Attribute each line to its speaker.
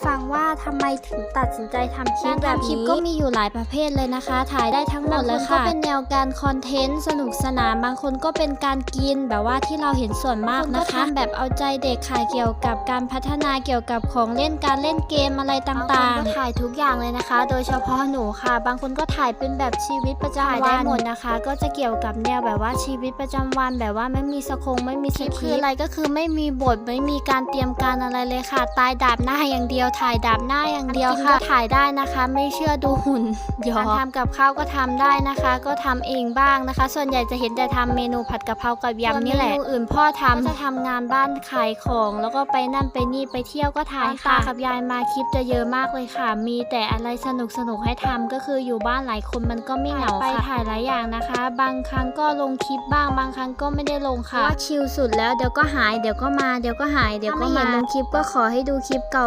Speaker 1: Gracias. ฟังว่าทำไมถึงตัดสินใจทำคลิป
Speaker 2: การ
Speaker 1: แบบ
Speaker 2: ทำคลิ
Speaker 1: นี้
Speaker 2: ปก็มีอยู่หลายประเภทเลยนะคะ ถ่ายได้ทั้งหมดเลยค่ะ
Speaker 1: บางคนก็เป็น
Speaker 2: แนวการคอนเทนต์สนุกสนานบางคนก็เป็นการกินแบบว่าที่เราเห็นส่วนมากนะคะแบบเอาใจเด็กค่ะเกี่ยวกับการพัฒนาเกี่ยวกับของเล่นการเล่นเกมอะไรต
Speaker 1: บางคน่า
Speaker 2: ง
Speaker 1: ก็
Speaker 2: ๆ
Speaker 1: ถ่ายทุกอย่างเลยนะคะ โดยเฉพาะหนูค่ะ บางคนก็ถ่ายเป็นแบบชีวิตประจำวัน
Speaker 2: ถ่ายได้หมด
Speaker 1: นะคะ ก็จะเกี่ยวกับแนวแบบว่าชีวิตประจำวัน แบบว่าไม่มีสคงไม่มีสคริปต์คืออะไรก็คือไม่มีบทไม่มีการเตรียมการอะไรเลยค่ะ ตายดาบหน้าอย่างเดียวถ่ายดาบหน้าอย่างเดียวค่ะถ่ายได้นะคะ ไม่เชื่อดูหุ่น
Speaker 2: หยอก
Speaker 1: การทำกับข้าวก็ทำได้นะคะ ก็ทำเองบ้างนะคะ ส่วนใหญ่จะเห็นแต่ทำเมนูผัดกะเพรากับยำนี่แหละเมนูอื่นพ่อทำก็จะทำงานบ้านขายของ แล้วก็ไปนั่นไปนี่ไปเที่ยวก็ถ่ายค่ะตากับยายมาคลิปจะเยอะมากเลยค่ะ มีแต่อะไรสนุกสนุกๆให้ทำก็คืออยู่บ้านหลายคนมันก็ไม่เหงาไปถ่ายหลายอย่างนะคะ บางครั้งก็ลงคลิปบ้างบางครั้งก็ไม่ได้ลงค่ะว่าชิลสุดแล้วเดี๋ยวก็หายเดี๋ยวก็มาเดี๋ยวก็หายเดี๋ยวก็มาลงคลิปก็ขอให้ดูคลิปเก่า